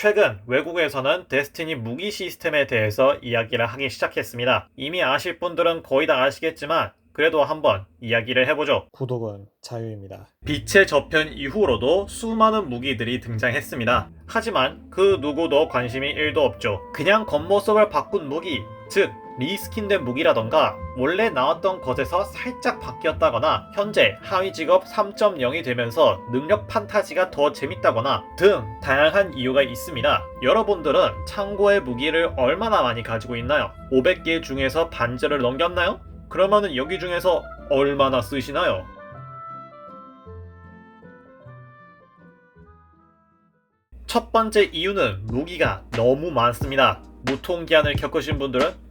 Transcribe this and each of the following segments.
최근 외국에서는 데스티니 무기 시스템에 대해서 이야기를 하기 시작했습니다. 이미 아실 분들은 거의 다 아시겠지만 그래도 한번 이야기를 해보죠. 구독은 자유입니다. 빛의 저편 이후로도 수많은 무기들이 등장했습니다. 하지만 그 누구도 관심이 1도 없죠. 그냥 겉모습을 바꾼 무기, 즉 리스킨된 무기라던가 원래 나왔던 것에서 살짝 바뀌었다거나 현재 하위 직업 3.0이 되면서 능력 판타지가 더 재밌다거나 등 다양한 이유가 있습니다. 여러분들은 창고의 무기를 얼마나 많이 가지고 있나요? 500개 중에서 반절을 넘겼나요? 그러면은 여기 중에서 얼마나 쓰시나요? 첫 번째 이유는 무기가 너무 많습니다. 무통기한을 겪으신 분들은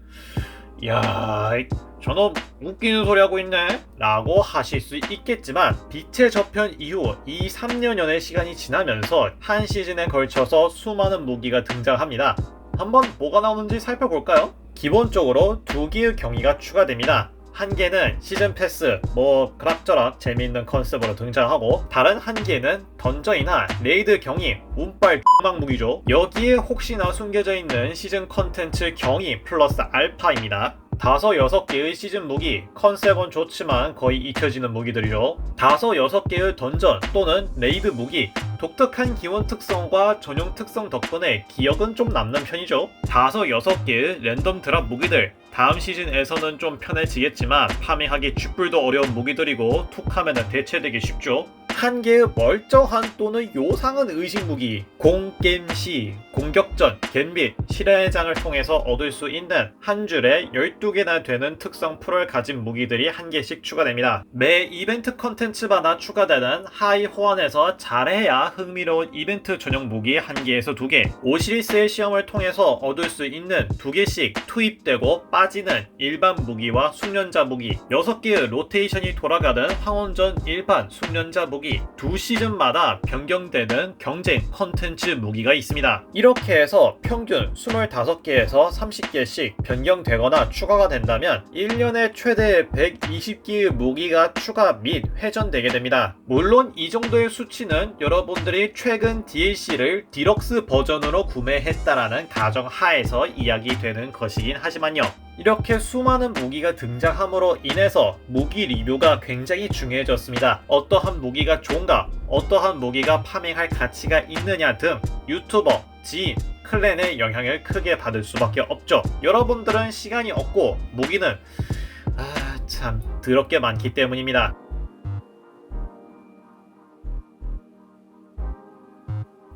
야, 이 저놈 웃기는 소리 하고 있네? 라고 하실 수 있겠지만 빛의 저편 이후 2, 3년여의 시간이 지나면서 한 시즌에 걸쳐서 수많은 무기가 등장합니다. 한번 뭐가 나오는지 살펴볼까요? 기본적으로 두 개의 경위가 추가됩니다. 한 개는 시즌 패스, 뭐 그락저락 재미있는 컨셉으로 등장하고 다른 한 개는 던전이나 레이드 경위, 운빨 X막 무기죠. 여기에 혹시나 숨겨져 있는 시즌 컨텐츠 경위 플러스 알파입니다. 다섯 여섯 개의 시즌 무기, 컨셉은 좋지만 거의 잊혀지는 무기들이죠. 다섯 여섯 개의 던전 또는 레이드 무기, 독특한 기원 특성과 전용 특성 덕분에 기억은 좀 남는 편이죠. 다섯 여섯 개의 랜덤 드랍 무기들, 다음 시즌에서는 좀 편해지겠지만 파밍하기 쥐뿔도 어려운 무기들이고 툭하면 대체되기 쉽죠. 한 개의 멀쩡한 또는 요상한 의식 무기, 공겜시, 공격전, 갬빗, 실화의 장을 통해서 얻을 수 있는 한 줄에 12개나 되는 특성 풀을 가진 무기들이 한 개씩 추가됩니다. 매 이벤트 컨텐츠마다 추가되는 하이 호환에서 잘해야 흥미로운 이벤트 전용 무기 한 개에서 두 개, 오시리스의 시험을 통해서 얻을 수 있는 두 개씩 투입되고 빠지는 일반 무기와 숙련자 무기, 6개의 로테이션이 돌아가는 황혼전 일반 숙련자 무기, 두 시즌마다 변경되는 경쟁 컨텐츠 무기가 있습니다. 이렇게 해서 평균 25개에서 30개씩 변경되거나 추가가 된다면 1년에 최대 120개의 무기가 추가 및 회전되게 됩니다. 물론 이 정도의 수치는 여러분들이 최근 DLC를 디럭스 버전으로 구매했다라는 가정 하에서 이야기되는 것이긴 하지만요. 이렇게 수많은 무기가 등장함으로 인해서 무기 리뷰가 굉장히 중요해졌습니다. 어떠한 무기가 좋은가, 어떠한 무기가 파밍할 가치가 있느냐 등 유튜버, 지인, 클랜의 영향을 크게 받을 수밖에 없죠. 여러분들은 시간이 없고 무기는 아, 참 더럽게 많기 때문입니다.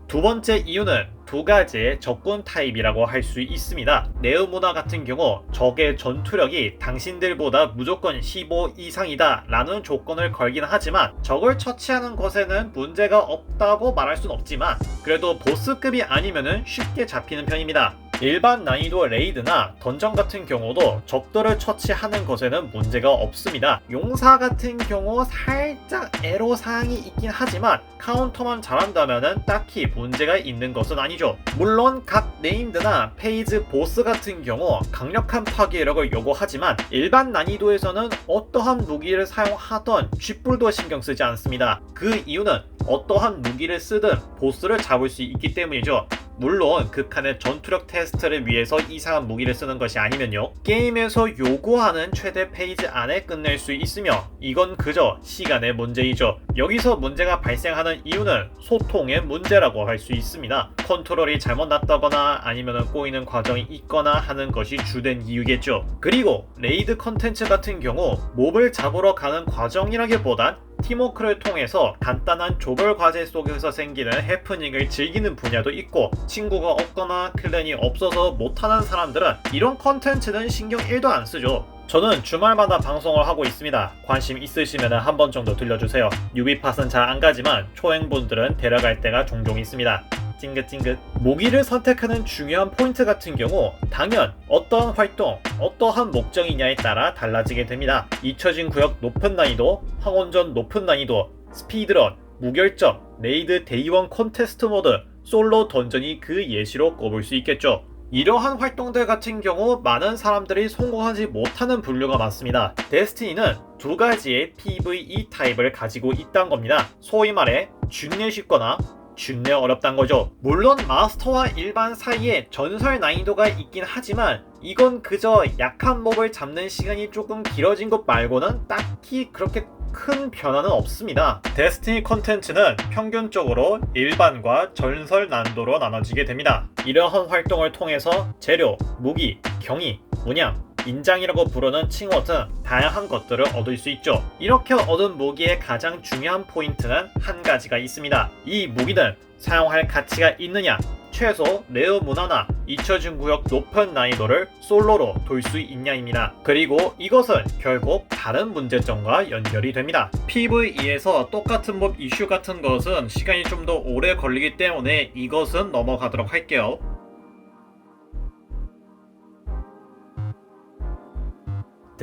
두 번째 이유는 두 가지의 적군 타입이라고 할 수 있습니다. 네오문화 같은 경우 적의 전투력이 당신들보다 무조건 15 이상이다 라는 조건을 걸긴 하지만 적을 처치하는 것에는 문제가 없다고 말할 순 없지만 그래도 보스급이 아니면 쉽게 잡히는 편입니다. 일반 난이도 레이드나 던전 같은 경우도 적들을 처치하는 것에는 문제가 없습니다. 용사 같은 경우 살짝 애로사항이 있긴 하지만 카운터만 잘한다면 딱히 문제가 있는 것은 아니죠. 물론 각 네임드나 페이즈 보스 같은 경우 강력한 파괴력을 요구하지만 일반 난이도에서는 어떠한 무기를 사용하던 쥐뿔도 신경 쓰지 않습니다. 그 이유는 어떠한 무기를 쓰든 보스를 잡을 수 있기 때문이죠. 물론 극한의 전투력 테스트를 위해서 이상한 무기를 쓰는 것이 아니면요. 게임에서 요구하는 최대 페이지 안에 끝낼 수 있으며 이건 그저 시간의 문제이죠. 여기서 문제가 발생하는 이유는 소통의 문제라고 할 수 있습니다. 컨트롤이 잘못 났다거나 아니면 꼬이는 과정이 있거나 하는 것이 주된 이유겠죠. 그리고 레이드 컨텐츠 같은 경우 몹을 잡으러 가는 과정이라기보단 팀워크를 통해서 간단한 조별 과제 속에서 생기는 해프닝을 즐기는 분야도 있고 친구가 없거나 클랜이 없어서 못하는 사람들은 이런 컨텐츠는 신경 1도 안 쓰죠. 저는 주말마다 방송을 하고 있습니다. 관심 있으시면 한 번 정도 들려주세요. 유비팟은 잘 안 가지만 초행분들은 데려갈 때가 종종 있습니다. 찡긋찡긋. 모기를 선택하는 중요한 포인트 같은 경우 당연 어떠한 활동, 어떠한 목적이냐에 따라 달라지게 됩니다. 잊혀진 구역 높은 난이도, 황혼전 높은 난이도, 스피드런, 무결점, 레이드 데이원 콘테스트 모드, 솔로 던전이 그 예시로 꼽을 수 있겠죠. 이러한 활동들 같은 경우 많은 사람들이 성공하지 못하는 분류가 많습니다. 데스티니는 두 가지의 PVE 타입을 가지고 있다는 겁니다. 소위 말해 쉽거나 준내 어렵단 거죠. 물론 마스터와 일반 사이에 전설 난이도가 있긴 하지만 이건 그저 약한 몹을 잡는 시간이 조금 길어진 것 말고는 딱히 그렇게 큰 변화는 없습니다. 데스티니 컨텐츠는 평균적으로 일반과 전설 난도로 나눠지게 됩니다. 이러한 활동을 통해서 재료, 무기, 경이, 문양, 인장이라고 부르는 칭호 등 다양한 것들을 얻을 수 있죠. 이렇게 얻은 무기의 가장 중요한 포인트는 한 가지가 있습니다. 이 무기는 사용할 가치가 있느냐, 최소 레어 문화나 잊혀진 구역 높은 난이도를 솔로로 돌 수 있냐입니다. 그리고 이것은 결국 다른 문제점과 연결이 됩니다. PVE에서 똑같은 몹 이슈 같은 것은 시간이 좀 더 오래 걸리기 때문에 이것은 넘어가도록 할게요.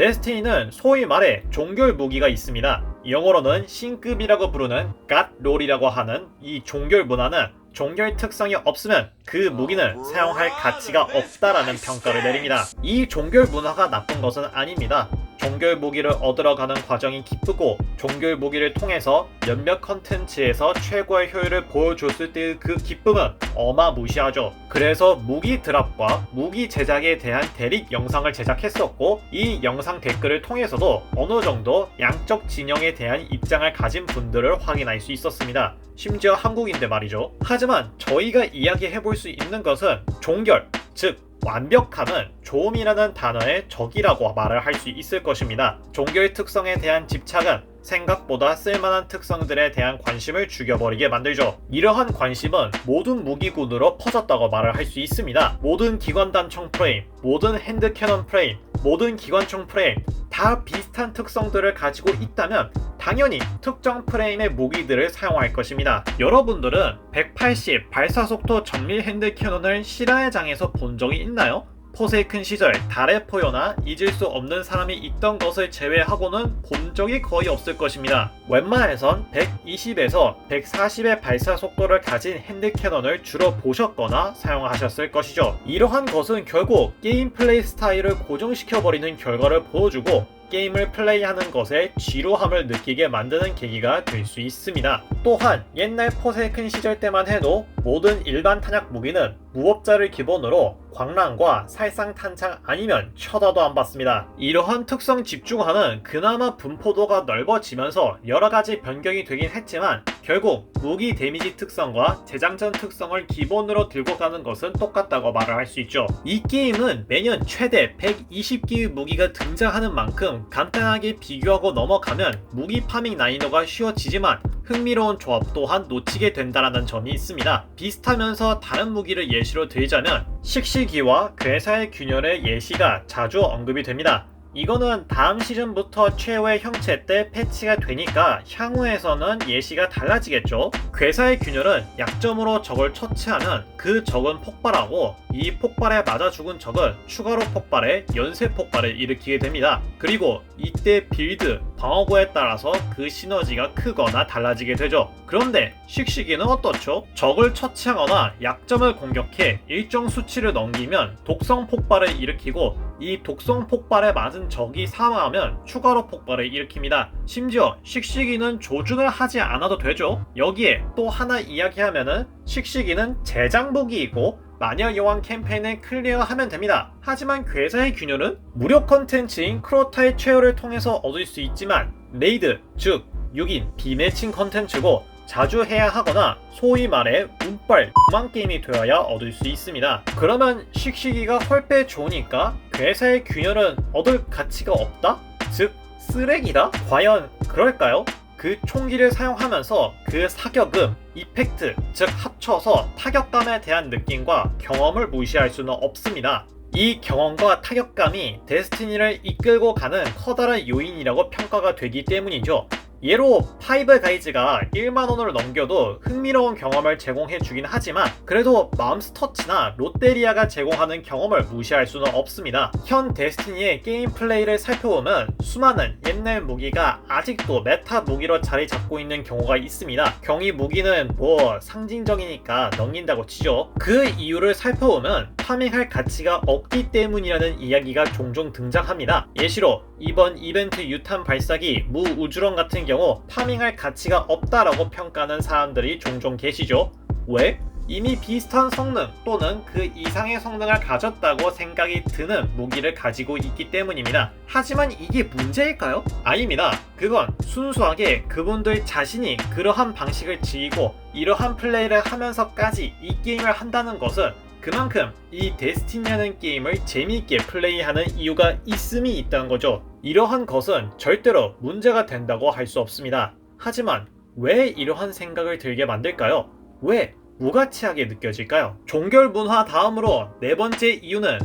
데스티니는 소위 말해 종결 무기가 있습니다. 영어로는 신급이라고 부르는 갓롤이라고 하는 이 종결 문화는 종결 특성이 없으면 그 무기는 사용할 가치가 없다라는 평가를 내립니다. 이 종결 문화가 나쁜 것은 아닙니다. 종결 무기를 얻으러 가는 과정이 기쁘고 종결 무기를 통해서 몇몇 컨텐츠에서 최고의 효율을 보여줬을 때의 그 기쁨은 어마무시하죠. 그래서 무기 드랍과 무기 제작에 대한 대립 영상을 제작했었고 이 영상 댓글을 통해서도 어느 정도 양적 진영에 대한 입장을 가진 분들을 확인할 수 있었습니다. 심지어 한국인데 말이죠. 하지만 저희가 이야기해 볼 수 있는 것은 종결, 즉 완벽함은 조음이라는 단어의 적이라고 말을 할 수 있을 것입니다. 종결 특성에 대한 집착은 생각보다 쓸만한 특성들에 대한 관심을 죽여버리게 만들죠. 이러한 관심은 모든 무기군으로 퍼졌다고 말을 할 수 있습니다. 모든 기관단총 프레임, 모든 핸드캐논 프레임, 모든 기관총 프레임 다 비슷한 특성들을 가지고 있다면 당연히 특정 프레임의 무기들을 사용할 것입니다. 여러분들은 180 발사속도 정밀 핸드 캐논을 실화의 장에서 본 적이 있나요? 포세이큰 시절 달의 포효나 잊을 수 없는 사람이 있던 것을 제외하고는 본 적이 거의 없을 것입니다. 웬만해선 120에서 140의 발사 속도를 가진 핸드캐논을 주로 보셨거나 사용하셨을 것이죠. 이러한 것은 결국 게임 플레이 스타일을 고정시켜버리는 결과를 보여주고 게임을 플레이하는 것에 지루함을 느끼게 만드는 계기가 될 수 있습니다. 또한 옛날 포세이큰 시절 때만 해도 모든 일반 탄약 무기는 무법자를 기본으로 광란과 살상탄창 아니면 쳐다도 안 봤습니다. 이러한 특성 집중화는 그나마 분포도가 넓어지면서 여러가지 변경이 되긴 했지만 결국 무기 데미지 특성과 재장전 특성을 기본으로 들고 가는 것은 똑같다고 말을 할 수 있죠. 이 게임은 매년 최대 120개의 무기가 등장하는 만큼 간단하게 비교하고 넘어가면 무기 파밍 난이도가 쉬워지지만 흥미로운 조합 또한 놓치게 된다는 점이 있습니다. 비슷하면서 다른 무기를 예시로 들자면 식시기와 괴사의 균열의 예시가 자주 언급이 됩니다. 이거는 다음 시즌부터 최후의 형체 때 패치가 되니까 향후에서는 예시가 달라지겠죠. 괴사의 균열은 약점으로 적을 처치하면 그 적은 폭발하고 이 폭발에 맞아 죽은 적은 추가로 폭발해 연쇄 폭발을 일으키게 됩니다. 그리고 이때 빌드, 방어구에 따라서 그 시너지가 크거나 달라지게 되죠. 그런데 식시기는 어떻죠? 적을 처치하거나 약점을 공격해 일정 수치를 넘기면 독성 폭발을 일으키고 이 독성 폭발에 맞은 적이 사망하면 추가로 폭발을 일으킵니다. 심지어 식시기는 조준을 하지 않아도 되죠. 여기에 또 하나 이야기하면은 식시기는 제장복이고 마녀 여왕 캠페인을 클리어하면 됩니다. 하지만 괴사의 균열은 무료 컨텐츠인 크로타의 최후를 통해서 얻을 수 있지만 레이드, 즉 6인 비매칭 컨텐츠고 자주 해야 하거나 소위 말해 운빨 도망 게임이 되어야 얻을 수 있습니다. 그러면 식시기가 헐빼 좋으니까 괴사의 균열은 얻을 가치가 없다? 즉 쓰레기다? 과연 그럴까요? 그 총기를 사용하면서 그 사격음, 이펙트, 즉 합쳐서 타격감에 대한 느낌과 경험을 무시할 수는 없습니다. 이 경험과 타격감이 데스티니를 이끌고 가는 커다란 요인이라고 평가가 되기 때문이죠. 예로 파이브 가이즈가 1만원을 넘겨도 흥미로운 경험을 제공해 주긴 하지만 그래도 맘스터치나 롯데리아가 제공하는 경험을 무시할 수는 없습니다. 현 데스티니의 게임 플레이를 살펴보면 수많은 옛날 무기가 아직도 메타 무기로 자리 잡고 있는 경우가 있습니다. 경이 무기는 뭐 상징적이니까 넘긴다고 치죠. 그 이유를 살펴보면 파밍할 가치가 없기 때문이라는 이야기가 종종 등장합니다. 예시로 이번 이벤트 유탄 발사기 무우주론 같은 경우 파밍할 가치가 없다라고 평가하는 사람들이 종종 계시죠. 왜? 이미 비슷한 성능 또는 그 이상의 성능을 가졌다고 생각이 드는 무기를 가지고 있기 때문입니다. 하지만 이게 문제일까요? 아닙니다. 그건 순수하게 그분들 자신이 그러한 방식을 지이고 이러한 플레이를 하면서까지 이 게임을 한다는 것은 그만큼 이 데스티니라는 게임을 재미있게 플레이하는 이유가 있음이 있다는 거죠. 이러한 것은 절대로 문제가 된다고 할 수 없습니다. 하지만 왜 이러한 생각을 들게 만들까요? 왜 무가치하게 느껴질까요? 종결 문화 다음으로 네 번째 이유는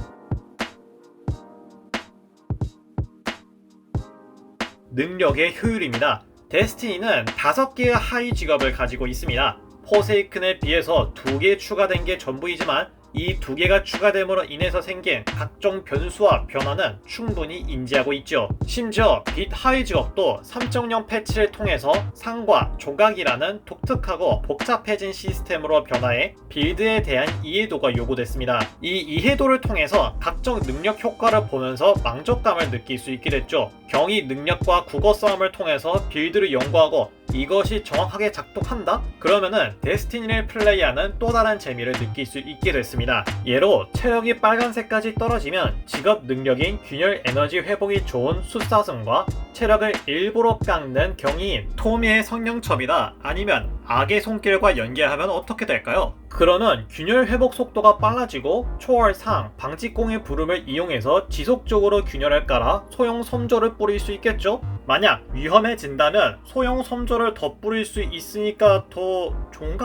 능력의 효율입니다. 데스티니는 다섯 개의 하위 직업을 가지고 있습니다. 포세이큰에 비해서 두개 추가된 게 전부이지만 이 두 개가 추가됨으로 인해서 생긴 각종 변수와 변화는 충분히 인지하고 있죠. 심지어 빛 하위 직업도 3.0 패치를 통해서 상과 조각이라는 독특하고 복잡해진 시스템으로 변화해 빌드에 대한 이해도가 요구됐습니다. 이 이해도를 통해서 각종 능력 효과를 보면서 만족감을 느낄 수 있게 됐죠. 경이 능력과 국어 싸움을 통해서 빌드를 연구하고 이것이 정확하게 작동한다? 그러면은 데스티니를 플레이하는 또 다른 재미를 느낄 수 있게 됐습니다. 예로 체력이 빨간색까지 떨어지면 직업 능력인 균열 에너지 회복이 좋은 숫사슴과 체력을 일부러 깎는 경이인 토미의 성령첩이다 아니면 악의 손길과 연계하면 어떻게 될까요? 그러면 균열 회복 속도가 빨라지고 초월상, 방직공의 부름을 이용해서 지속적으로 균열을 깔아 소형 섬조를 뿌릴 수 있겠죠? 만약 위험해진다면 소형 섬조를 더 뿌릴 수 있으니까 더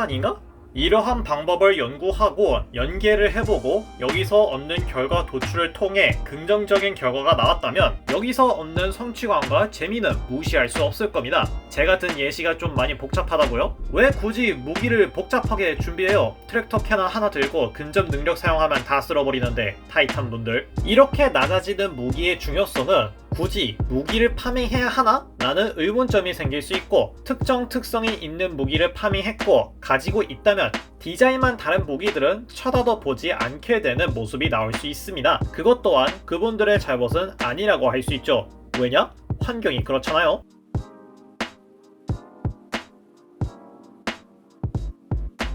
아닌가? 이러한 방법을 연구하고 연계를 해보고 여기서 얻는 결과 도출을 통해 긍정적인 결과가 나왔다면 여기서 얻는 성취감과 재미는 무시할 수 없을 겁니다. 제가 든 예시가 좀 많이 복잡하다고요? 왜 굳이 무기를 복잡하게 준비해요? 트랙터 캐논 하나 들고 근접 능력 사용하면 다 쓸어버리는데 타이탄 분들 이렇게 낮아지는 무기의 중요성은 굳이 무기를 파밍해야 하나? 라는 의문점이 생길 수 있고 특정 특성이 있는 무기를 파밍했고 가지고 있다면 디자인만 다른 무기들은 쳐다도 보지 않게 되는 모습이 나올 수 있습니다. 그것 또한 그분들의 잘못은 아니라고 할 수 있죠. 왜냐? 환경이 그렇잖아요.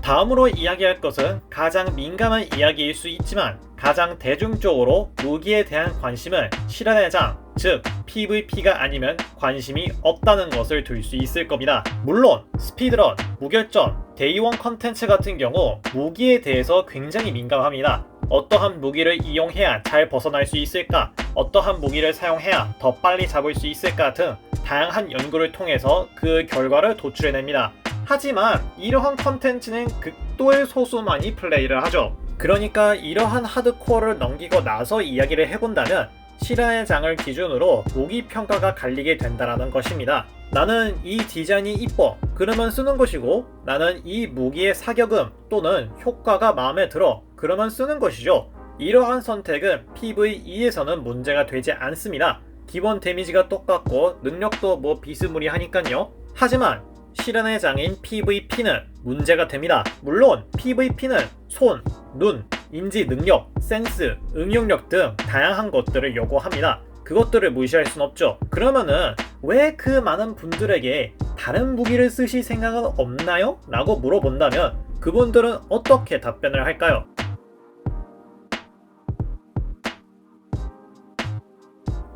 다음으로 이야기할 것은 가장 민감한 이야기일 수 있지만 가장 대중적으로 무기에 대한 관심은 실현의 장, 즉 PVP가 아니면 관심이 없다는 것을 들 수 있을 겁니다. 물론 스피드런, 무결점, 데이원 컨텐츠 같은 경우 무기에 대해서 굉장히 민감합니다. 어떠한 무기를 이용해야 잘 벗어날 수 있을까? 어떠한 무기를 사용해야 더 빨리 잡을 수 있을까 등 다양한 연구를 통해서 그 결과를 도출해냅니다. 하지만 이러한 컨텐츠는 극도의 소수만이 플레이를 하죠. 그러니까 이러한 하드코어를 넘기고 나서 이야기를 해본다면 실화의 장을 기준으로 무기 평가가 갈리게 된다라는 것입니다. 나는 이 디자인이 이뻐. 그러면 쓰는 것이고 나는 이 무기의 사격음 또는 효과가 마음에 들어. 그러면 쓰는 것이죠. 이러한 선택은 PVE에서는 문제가 되지 않습니다. 기본 데미지가 똑같고 능력도 뭐 비스무리하니깐요. 하지만 실현의 장인 PVP는 문제가 됩니다. 물론 PVP는 손, 눈, 인지 능력, 센스, 응용력 등 다양한 것들을 요구합니다. 그것들을 무시할 순 없죠. 그러면은 왜 그 많은 분들에게 다른 무기를 쓰실 생각은 없나요? 라고 물어본다면 그분들은 어떻게 답변을 할까요?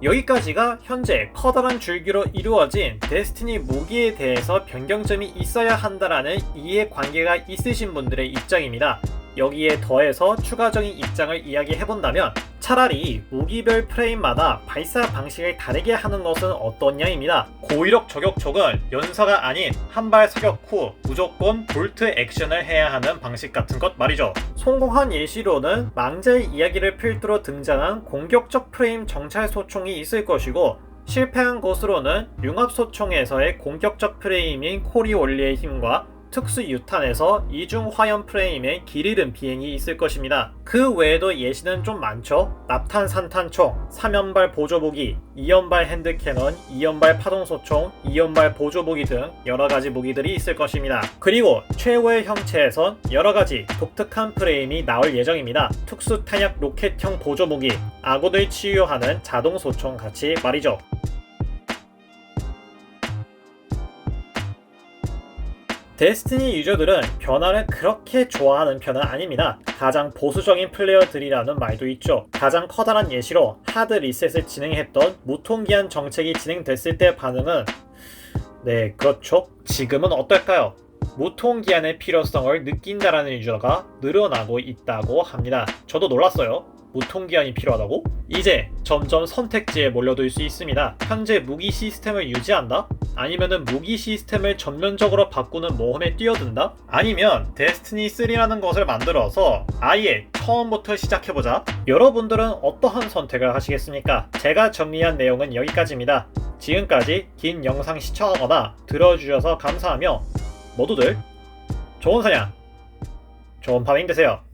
여기까지가 현재 커다란 줄기로 이루어진 데스티니 무기에 대해서 변경점이 있어야 한다라는 이해관계가 있으신 분들의 입장입니다. 여기에 더해서 추가적인 입장을 이야기해본다면 차라리 무기별 프레임마다 발사 방식을 다르게 하는 것은 어떠냐입니다. 고위력 저격촉은 연사가 아닌 한발 사격 후 무조건 볼트 액션을 해야 하는 방식 같은 것 말이죠. 성공한 예시로는 망자의 이야기를 필두로 등장한 공격적 프레임 정찰 소총이 있을 것이고 실패한 것으로는 융합소총에서의 공격적 프레임인 코리 원리의 힘과 특수 유탄에서 이중 화염 프레임의 길 잃은 비행이 있을 것입니다. 그 외에도 예시는 좀 많죠. 납탄 산탄총, 3연발 보조무기, 2연발 핸드캐논, 2연발 파동소총, 2연발 보조무기 등 여러가지 무기들이 있을 것입니다. 그리고 최후의 형체에선 여러가지 독특한 프레임이 나올 예정입니다. 특수 탄약 로켓형 보조무기, 아군을 치유하는 자동소총 같이 말이죠. 데스티니 유저들은 변화를 그렇게 좋아하는 편은 아닙니다. 가장 보수적인 플레이어들이라는 말도 있죠. 가장 커다란 예시로 하드 리셋을 진행했던 무통기한 정책이 진행됐을 때 반응은 네, 그렇죠. 지금은 어떨까요? 무통기한의 필요성을 느낀다라는 유저가 늘어나고 있다고 합니다. 저도 놀랐어요. 무통기한이 필요하다고? 이제 점점 선택지에 몰려들 수 있습니다. 현재 무기 시스템을 유지한다? 아니면은 무기 시스템을 전면적으로 바꾸는 모험에 뛰어든다? 아니면 데스티니 3라는 것을 만들어서 아예 처음부터 시작해보자? 여러분들은 어떠한 선택을 하시겠습니까? 제가 정리한 내용은 여기까지입니다. 지금까지 긴 영상 시청하거나 들어주셔서 감사하며 모두들 좋은 사냥, 좋은 파밍 되세요.